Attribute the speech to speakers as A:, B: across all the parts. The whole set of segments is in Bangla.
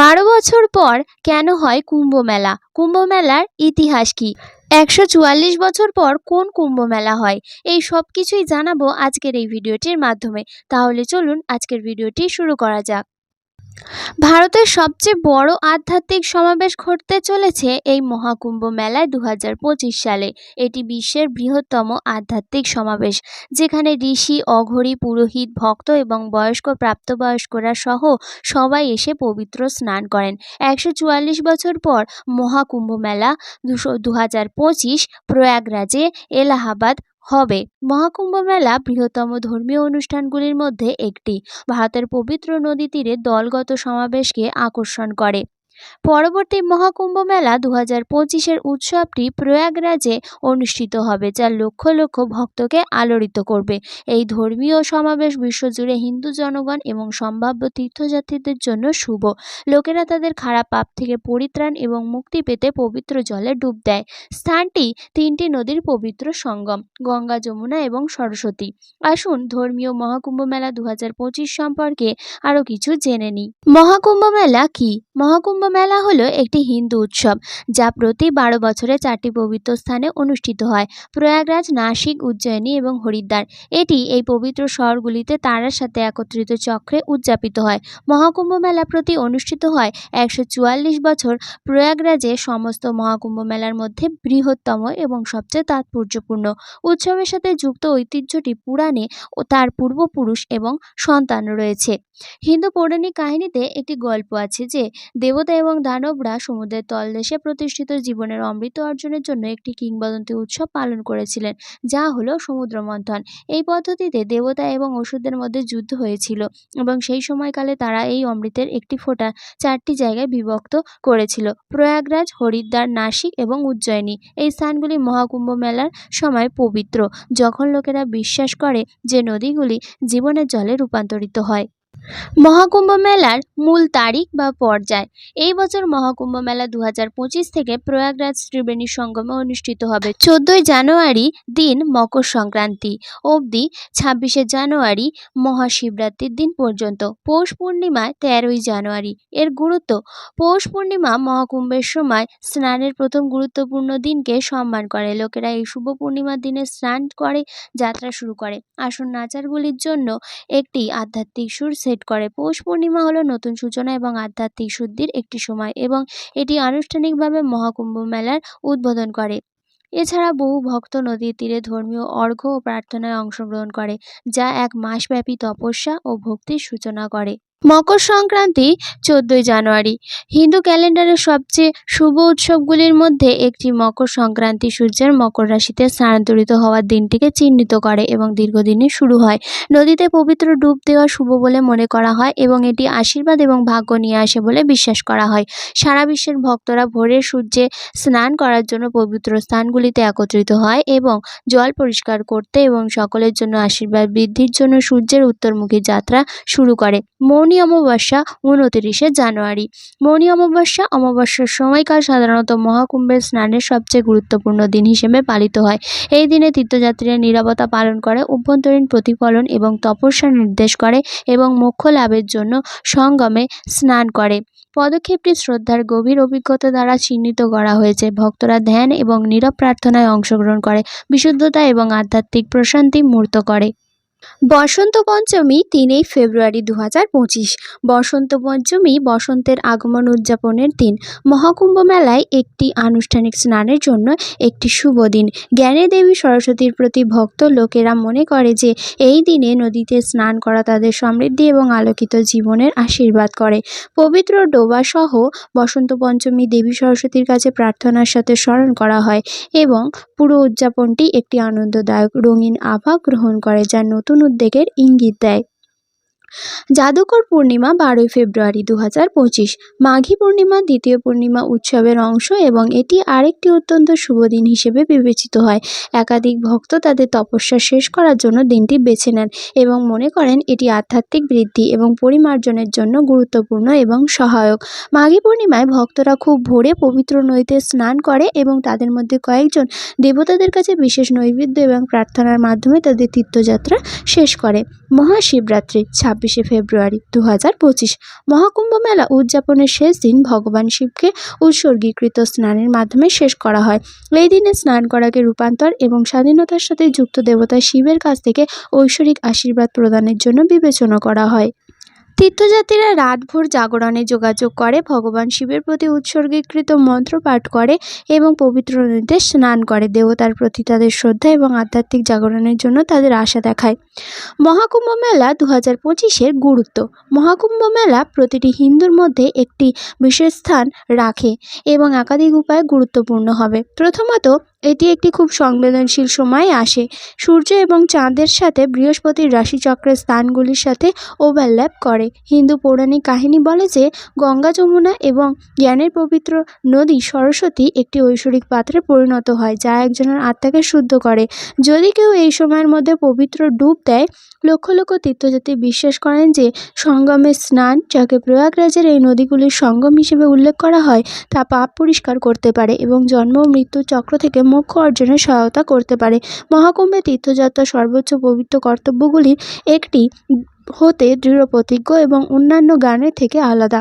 A: বারো বছর পর কেন হয় কুম্ভ মেলা কুম্ভ মেলার ইতিহাস কি? একশো চুয়াল্লিশ বছর পর কোন কুম্ভ মেলা হয়? এই সব কিছুই জানাব আজকের এই ভিডিওটির মাধ্যমে। তাহলে চলুন আজকের ভিডিওটি শুরু করা যাক। ভারতের সবচেয়ে বড় আধ্যাত্মিক সমাবেশ ঘটতে চলেছে এই মহাকুম্ভ মেলায় দু হাজার পঁচিশ সালে। এটি বিশ্বের বৃহত্তম আধ্যাত্মিক সমাবেশ, যেখানে ঋষি, অঘরী, পুরোহিত, ভক্ত এবং বয়স্ক প্রাপ্তবয়স্করা সহ সবাই এসে পবিত্র স্নান করেন। একশো চুয়াল্লিশ বছর পর মহাকুম্ভ মেলা দুশো দু হাজার পঁচিশ প্রয়াগরাজে এলাহাবাদ হবে। মহাকুম্ভ মেলা বৃহত্তম ধর্মীয় অনুষ্ঠানগুলির মধ্যে একটি। ভারতের পবিত্র নদী তীরে দলগত সমাবেশকে আকর্ষণ করে। পরবর্তী মহাকুম্ভ মেলা দু হাজার পঁচিশের উৎসবটি প্রয়াগরাজে অনুষ্ঠিত হবে, যা লক্ষ লক্ষ ভক্তকে আলোড়িত করবে। এই ধর্মীয় সমাবেশ বিশ্বজুড়ে হিন্দু জনগণ এবং সম্ভাব্য তীর্থযাত্রীদের জন্য শুভ। লোকেরা তাদের খারাপ পাপ থেকে পরিত্রাণ এবং মুক্তি পেতে পবিত্র জলে ডুব দেয়। স্থানটি তিনটি নদীর পবিত্র সঙ্গম, গঙ্গা যমুনা এবং সরস্বতী। আসুন ধর্মীয় মহাকুম্ভ মেলা দু সম্পর্কে আরও কিছু জেনে নিই। মহাকুম্ভ মেলা কি? মহাকুম্ভ মেলা হলো একটি হিন্দু উৎসব, যা প্রতি বারো বছরে চারটি পবিত্র স্থানে অনুষ্ঠিত হয়। প্রয়াগরাজ, নাসিক, উজ্জয়িনী এবং হরিদ্বার। এটি এই পবিত্র শহরগুলিতে তারার সাথে একত্রিত চক্রে উদযাপিত হয়। মহাকুম্ভ মেলা প্রতি অনুষ্ঠিত হয় একশো চুয়াল্লিশ বছর। প্রয়াগরাজে সমস্ত মহাকুম্ভ মেলার মধ্যে বৃহত্তম এবং সবচেয়ে তাৎপর্যপূর্ণ। উৎসবের সাথে যুক্ত ঐতিহ্যটি পুরাণে ও তার পূর্বপুরুষ এবং সন্তান রয়েছে। হিন্দু পৌরাণিক কাহিনীতে একটি গল্প আছে যে, দেবতা এবং দানবরা সমুদ্রের তলদেশে প্রতিষ্ঠিত জীবনের অমৃত অর্জনের জন্য একটি কিংবদন্তি উৎসব পালন করেছিলেন, যা হলো সমুদ্র মন্থন। এই পদ্ধতিতে দেবতা এবং অসুরদের মধ্যে যুদ্ধ হয়েছিল এবং সেই সময়কালে তারা এই অমৃতের একটি ফোঁটা চারটি জায়গায় বিভক্ত করেছিল, প্রয়াগরাজ, হরিদ্বার, নাসিক এবং উজ্জয়িনী। এই স্থানগুলি মহাকুম্ভ মেলার সময় পবিত্র, যখন লোকেরা বিশ্বাস করে যে নদীগুলি জীবনের জলে রূপান্তরিত হয়। মহাকুম্ভ মেলার মূল তারিখ বা পর্যায়। এই বছর মহাকুম্ভ মেলা দু হাজার পঁচিশ থেকে প্রয়াগরাজ ত্রিবেণী সঙ্গমে অনুষ্ঠিত হবে। চোদ্দই জানুয়ারি দিন মকর সংক্রান্তি অবধি ছাব্বিশে জানুয়ারি মহাশিবরাত্রির দিন পর্যন্ত। পৌষ পূর্ণিমায় তেরোই জানুয়ারি। এর গুরুত্ব, পৌষ পূর্ণিমা মহাকুম্ভের সময় স্নানের প্রথম গুরুত্বপূর্ণ দিনকে সম্মান করে। লোকেরা এই শুভ পূর্ণিমার দিনে স্নান করে, যাত্রা শুরু করে। আসন নাচারগুলির জন্য একটি আধ্যাত্মিক সুর সেট করে। পৌষ পূর্ণিমা হলো নতুন সূচনা এবং আধ্যাত্মিক শুদ্ধির একটি সময় এবং এটি আনুষ্ঠানিকভাবে মহাকুম্ভ মেলার উদ্বোধন করে। এছাড়া বহু ভক্ত নদীর তীরে ধর্মীয় অর্ঘ্য ও প্রার্থনায় অংশগ্রহণ করে, যা এক মাসব্যাপী তপস্যা ও ভক্তির সূচনা করে। মকর সংক্রান্তি চোদ্দোই জানুয়ারি। হিন্দু ক্যালেন্ডারের সবচেয়ে শুভ উৎসবগুলির মধ্যে একটি মকর সংক্রান্তি সূর্যের মকর রাশিতে স্থানান্তরিত হওয়ার দিনটিকে চিহ্নিত করে এবং দীর্ঘদিনের শুরু হয়। নদীতে পবিত্র ডুব দেওয়া শুভ বলে মনে করা হয় এবং এটি আশীর্বাদ এবং ভাগ্য নিয়ে আসে বলে বিশ্বাস করা হয়। সারা বিশ্বের ভক্তরা ভোরের সূর্যে স্নান করার জন্য পবিত্র স্থানগুলিতে একত্রিত হয় এবং জল পরিষ্কার করতে এবং সকলের জন্য আশীর্বাদ বৃদ্ধির জন্য সূর্যের উত্তরমুখী যাত্রা শুরু করে। মৌনী অমাবস্যা উনতিরিশে জানুয়ারি। মৌনী অমাবস্যা অমাবস্যার সময়কাল সাধারণত মহাকুম্ভের স্নানের সবচেয়ে গুরুত্বপূর্ণ দিন হিসেবে পালিত হয়। এই দিনে তীর্থযাত্রীরা নীরবতা পালন করে, অভ্যন্তরীণ প্রতিফলন এবং তপস্যা নির্দেশ করে এবং মোক্ষ লাভের জন্য সঙ্গমে স্নান করে। পদক্ষেপটি শ্রদ্ধার গভীর অভিজ্ঞতা দ্বারা চিহ্নিত করা হয়েছে। ভক্তরা ধ্যান এবং নীরব প্রার্থনায় অংশগ্রহণ করে, বিশুদ্ধতা এবং আধ্যাত্মিক প্রশান্তি মূর্ত করে। বসন্ত পঞ্চমী তিনই ফেব্রুয়ারি দু হাজার পঁচিশ। বসন্ত পঞ্চমী বসন্তের আগমন উদযাপনের দিন। মহাকুম্ভ মেলায় একটি আনুষ্ঠানিক স্নানের জন্য একটি শুভ দিন। জ্ঞানের দেবী সরস্বতীর প্রতি ভক্ত লোকেরা মনে করে যে, এই দিনে নদীতে স্নান করা তাদের সমৃদ্ধি এবং আলোকিত জীবনের আশীর্বাদ করে। পবিত্র ডোবা সহ বসন্ত পঞ্চমী দেবী সরস্বতীর কাছে প্রার্থনার সাথে স্মরণ করা হয় এবং পুরো উদযাপনটি একটি আনন্দদায়ক রঙিন আভা গ্রহণ করে, যা নতুন উদ্বেগের ইঙ্গিত দেয়। জাদুকর পূর্ণিমা বারোই ফেব্রুয়ারি দু হাজার পঁচিশ। মাঘী পূর্ণিমা দ্বিতীয় পূর্ণিমা উৎসবের অংশ এবং এটি আরেকটি অত্যন্ত শুভ দিন হিসেবে বিবেচিত হয়। একাধিক ভক্ত তাদের তপস্যা শেষ করার জন্য দিনটি বেছে নেন এবং মনে করেন এটি আধ্যাত্মিক বৃদ্ধি এবং পরিমার্জনের জন্য গুরুত্বপূর্ণ এবং সহায়ক। মাঘী পূর্ণিমায় ভক্তরা খুব ভোরে পবিত্র নদীতে স্নান করে এবং তাদের মধ্যে কয়েকজন দেবতাদের কাছে বিশেষ নৈবেদ্য এবং প্রার্থনার মাধ্যমে তাদের তীর্থযাত্রা শেষ করে। মহাশিবরাত্রি ছাব্বিশ ছাব্বিশে ফেব্রুয়ারি দু হাজার পঁচিশ। মহাকুম্ভ মেলা উদযাপনের শেষ দিন ভগবান শিবকে উৎসর্গীকৃত স্নানের মাধ্যমে শেষ করা হয়। এই দিনে স্নান করাকে রূপান্তর এবং স্বাধীনতার সাথে যুক্ত দেবতা শিবের কাছ থেকে ঐশ্বরিক আশীর্বাদ প্রদানের জন্য বিবেচনা করা হয়। তীর্থযাত্রীরা রাতভর জাগরণে যোগাযোগ করে, ভগবান শিবের প্রতি উৎসর্গীকৃত মন্ত্র পাঠ করে এবং পবিত্র নদীতে স্নান করে। দেবতার প্রতি তাদের শ্রদ্ধা এবং আধ্যাত্মিক জাগরণের জন্য তাদের আশা দেখায়। মহাকুম্ভ মেলা দু হাজার পঁচিশের গুরুত্ব। মহাকুম্ভ মেলা প্রতিটি হিন্দুর মধ্যে একটি বিশেষ স্থান রাখে এবং একাধিক উপায়ে গুরুত্বপূর্ণ হবে। প্রথমত এটি একটি খুব সংবেদনশীল সময় আসে। সূর্য এবং চাঁদের সাথে বৃহস্পতির রাশিচক্রের স্থানগুলির সাথে ওভারল্যাপ করে। হিন্দু পৌরাণিক কাহিনী বলে যে, গঙ্গা যমুনা এবং জ্ঞানের পবিত্র নদী সরস্বতী একটি ঐশ্বরিক পাত্রে পরিণত হয়, যা একজনের আত্মাকে শুদ্ধ করে। যদি কেউ এই সময়ের মধ্যে পবিত্র ডুব দেয়, লক্ষ লক্ষ তীর্থযাত্রী বিশ্বাস করেন যে সঙ্গমের স্নান, যাকে প্রয়াগরাজের এই নদীগুলির সঙ্গম হিসেবে উল্লেখ করা হয়, তা পাপ পরিষ্কার করতে পারে এবং জন্ম ও মৃত্যুর চক্র থেকে মোক্ষ অর্জনে সহায়তা করতে পারে। মহাকুম্ভে তীর্থযাত্রা, সর্বোচ্চ পবিত্র কর্তব্যগুলির একটি হতে দৃঢ় প্রতিজ্ঞ এবং অন্যান্য গানের থেকে আলাদা।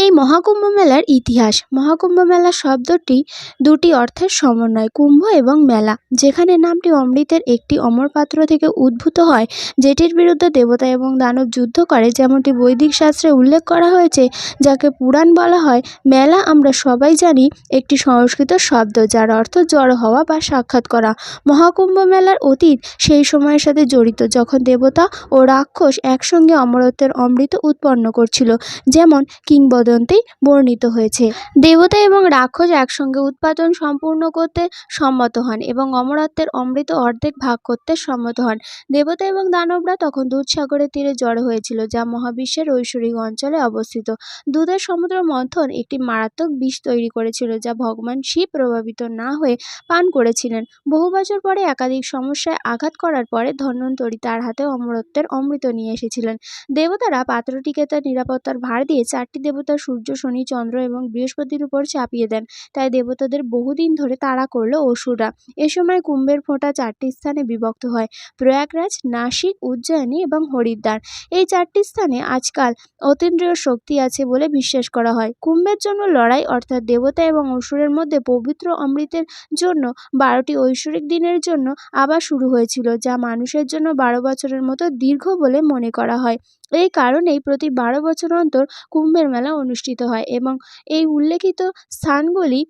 A: এই মহাকুম্ভ মেলার ইতিহাস। মহাকুম্ভ মেলা শব্দটি দুটি অর্থের সমন্বয়, কুম্ভ এবং মেলা, যেখানে নামটি অমৃতের একটি অমর পাত্র থেকে উদ্ভূত হয়, যেটির বিরুদ্ধে দেবতা এবং দানব যুদ্ধ করে, যেমনটি বৈদিক শাস্ত্রে উল্লেখ করা হয়েছে, যাকে পুরাণ বলা হয় মেলা। আমরা সবাই জানি একটি সংস্কৃত শব্দ, যার অর্থ জড়ো হওয়া বা সাক্ষাৎ করা। মহাকুম্ভ মেলার অতীত সেই সময়ের সাথে জড়িত, যখন দেবতা ও রাক্ষস একসঙ্গে অমরত্বের অমৃত উৎপন্ন করছিল। যেমন কিংবদন্তি বর্ণিত হয়েছে। দেবতা এবং রাক্ষস একসঙ্গে উৎপাদন সম্পূর্ণ করতে সম্মত হন এবং অমরত্বের অমৃত অর্ধেক ভাগ করতে সম্মত হন। দেবতা এবং দানবরা তখন দুধসাগরের তীরে জড়ো হয়েছিল, যা মহাবিশ্বের ঐশ্বরিক অঞ্চলে অবস্থিত। দুধের সমুদ্র মন্থন একটি মারাত্মক বিষ তৈরি করেছিল, যা ভগবান শিব প্রভাবিত না হয়ে পান করেছিলেন। বহু বছর পরে একাধিক সমস্যায় আঘাত করার পরে ধন্বন্তরী তার হাতে অমরত্বের অমৃত নিয়ে এসেছিলেন। দেবতারা পাত্রটিকে তার নিরাপত্তার ভার দিয়ে চারটি দেবতা সূর্য, শনি, চন্দ্র এবং বৃহস্পতির উপর চাপিয়ে দেন। তাই দেবতাদের বহুদিন ধরে তাড়া করল অসুররা। এ সময় কুম্ভের ফোঁটা চারটি স্থানে বিভক্ত হয়। প্রয়াগরাজ, নাসিক, উজ্জয়িনী এবং হরিদ্বার। এই চারটি স্থানে আজকাল অতীন্দ্রিয় শক্তি আছে বলে বিশ্বাস করা হয়। কুম্ভের জন্য লড়াই অর্থাৎ দেবতা এবং অসুরের মধ্যে পবিত্র অমৃতের জন্য বারোটি ঐশ্বরিক দিনের জন্য আবার শুরু হয়েছিল, যা মানুষের জন্য বারো বছরের মতো দীর্ঘ বলে মনে করা হয়। এই কারণেই প্রতি বারো বছর অন্তর কুম্ভের মেলা অনুষ্ঠিত হয় এবং এই উল্লেখিত স্থানগুলি,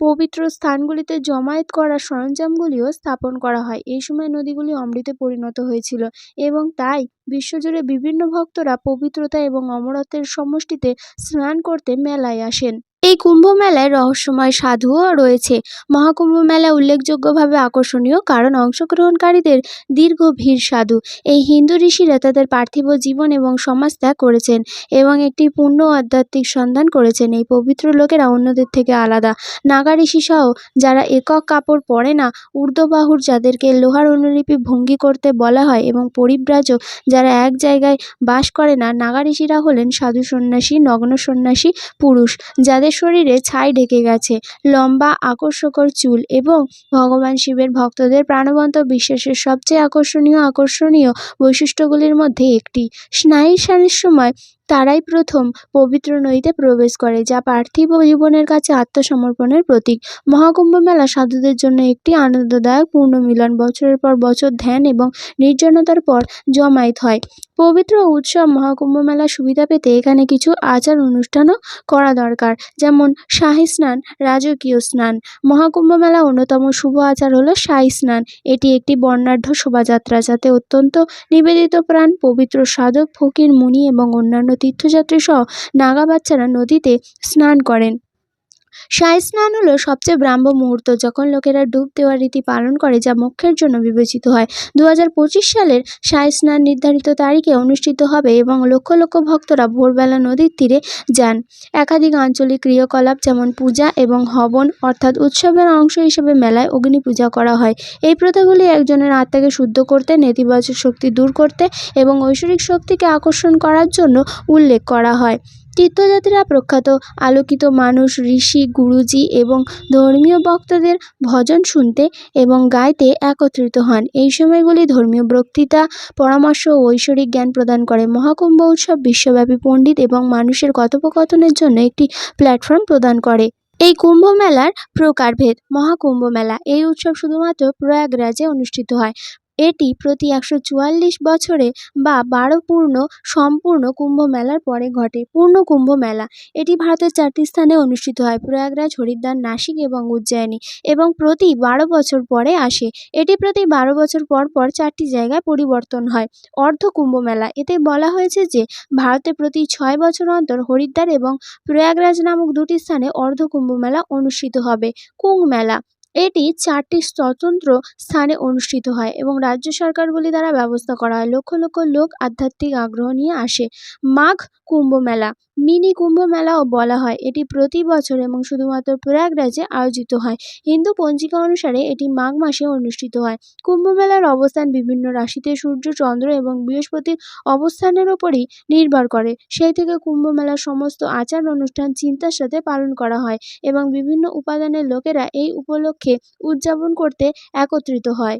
A: পবিত্র স্থানগুলিতে জমায়েত করা সরঞ্জামগুলিও স্থাপন করা হয়। এই সময় নদীগুলি অমৃতে পরিণত হয়েছিল এবং তাই বিশ্বজুড়ে বিভিন্ন ভক্তরা পবিত্রতা এবং অমরত্বের সমষ্টিতে স্নান করতে মেলায় আসেন। এই কুম্ভ মেলায় রহস্যময় সাধুও রয়েছে। মহাকুম্ভ মেলা উল্লেখযোগ্যভাবে আকর্ষণীয় কারণ অংশগ্রহণকারীদের দীর্ঘ ভিড় সাধু। এই হিন্দু ঋষিরা তাদের পার্থিব জীবন এবং সমাজ ত্যাগ করেছেন এবং একটি পূর্ণ আধ্যাত্মিক সন্ধান করেছেন। এই পবিত্র লোকেরা অন্যদের থেকে আলাদা। নাগা ঋষি সহ যারা একক কাপড় পরে না, ঊর্ধ্ববাহুর যাদেরকে লোহার অনুলিপি ভঙ্গি করতে বলা হয় এবং পরিব্রাজক যারা এক জায়গায় বাস করে না, নাগা ঋষিরা হলেন সাধু সন্ন্যাসী, নগ্ন সন্ন্যাসী, পুরুষ, যাদের শরীরে ছাই ঢেকে গেছে। লম্বা, আকর্ষকর চুল এবং ভগবান শিবের ভক্তদের প্রাণবন্ত বিশ্বাসের সবচেয়ে আকর্ষণীয় আকর্ষণীয় বৈশিষ্ট্যগুলির মধ্যে একটি। স্নায়ু স্নানের সময় তারাই প্রথম পবিত্র নদীতে প্রবেশ করে, যা পার্থিব জীবনের কাছে আত্মসমর্পণের প্রতীক। মহাকুম্ভ মেলা সাধুদের জন্য একটি আনন্দদায়ক পূর্ণ মিলন বছরের পর বছর ধ্যান এবং নির্জনতার পর জমায়েত হয়। পবিত্র উৎসব মহাকুম্ভ মেলার সুবিধা পেতে এখানে কিছু আচার অনুষ্ঠানও করা দরকার, যেমন শাহী স্নান, রাজকীয় স্নান। মহাকুম্ভ মেলা অন্যতম শুভ আচার হলো শাহী স্নান। এটি একটি বর্ণাঢ্য শোভাযাত্রা, যাতে অত্যন্ত নিবেদিত প্রাণ, পবিত্র সাধক, ফকির, মুনি এবং অন্যান্য তীর্থযাত্রী সহ নাগা বাচ্চারা নদীতে স্নান করেন। শাহী স্নান হলো সবচেয়ে ব্রাহ্ম মুহূর্ত যখন লোকেরা ডুব দেওয়ার রীতি পালন করে যা মোক্ষের জন্য বিবেচিত হয়। দু হাজার পঁচিশ সালের শাহী স্নান নির্ধারিত তারিখে অনুষ্ঠিত হবে এবং লক্ষ লক্ষ ভক্তরা ভোরবেলা নদীর তীরে যান। একাধিক আঞ্চলিক ক্রিয়াকলাপ যেমন পূজা এবং হবন অর্থাৎ উৎসবের অংশ হিসেবে মেলায় অগ্নি পূজা করা হয়। এই প্রথাগুলি একজনের আত্মাকে শুদ্ধ করতে, নেতিবাচক শক্তি দূর করতে এবং ঐশ্বরিক শক্তিকে আকর্ষণ করার জন্য উল্লেখ করা হয়। তীর্থযাত্রীরা প্রখ্যাত আলোকিত মানুষ, ঋষি, গুরুজি এবং ধর্মীয় বক্তাদের ভজন শুনতে এবং গাইতে একত্রিত হন। এই সময়গুলি ধর্মীয় বক্তৃতা, পরামর্শ ও ঐশ্বরিক জ্ঞান প্রদান করে। মহাকুম্ভ উৎসব বিশ্বব্যাপী পণ্ডিত এবং মানুষের কথোপকথনের জন্য একটি প্ল্যাটফর্ম প্রদান করে। এই কুম্ভ মেলার প্রকারভেদ, মহাকুম্ভ মেলা। এই উৎসব শুধুমাত্র প্রয়াগরাজে অনুষ্ঠিত হয়। এটি প্রতি একশো চুয়াল্লিশ বছরে বা বারো পূর্ণ সম্পূর্ণ কুম্ভ মেলার পরে ঘটে, পূর্ণ কুম্ভ মেলা। এটি ভারতের চারটি স্থানে অনুষ্ঠিত হয়, প্রয়াগরাজ, হরিদ্বার, নাসিক এবং উজ্জয়িনী এবং প্রতি বারো বছর পরে আসে। এটি প্রতি বারো বছর পর পর চারটি জায়গায় পরিবর্তন হয়। অর্ধ কুম্ভ মেলা, এতে বলা হয়েছে যে ভারতে প্রতি ছয় বছর অন্তর হরিদ্বার এবং প্রয়াগরাজ নামক দুটি স্থানে অর্ধ কুম্ভ মেলা অনুষ্ঠিত হবে। কুং মেলা এটি চারটি স্বতন্ত্র স্থানে অনুষ্ঠিত হয় এবং রাজ্য সরকারগুলি দ্বারা ব্যবস্থা করা হয়। লক্ষ লক্ষ লোক আধ্যাত্মিক আগ্রহ নিয়ে আসে। মাঘ কুম্ভ মেলা মিনি কুম্ভ মেলাও বলা হয়। এটি প্রতি বছর এবং শুধুমাত্র প্রয়াগরাজে আয়োজিত হয়। হিন্দু পঞ্জিকা অনুসারে এটি মাঘ মাসে অনুষ্ঠিত হয়। কুম্ভ মেলার অবস্থান বিভিন্ন রাশিতে সূর্য, চন্দ্র এবং বৃহস্পতির অবস্থানের ওপরই নির্ভর করে। সেই থেকে কুম্ভ মেলার সমস্ত আচার অনুষ্ঠান চিন্তার সাথে পালন করা হয় এবং বিভিন্ন উপাদানের লোকেরা এই উপলক্ষে উদযাপন করতে একত্রিত হয়।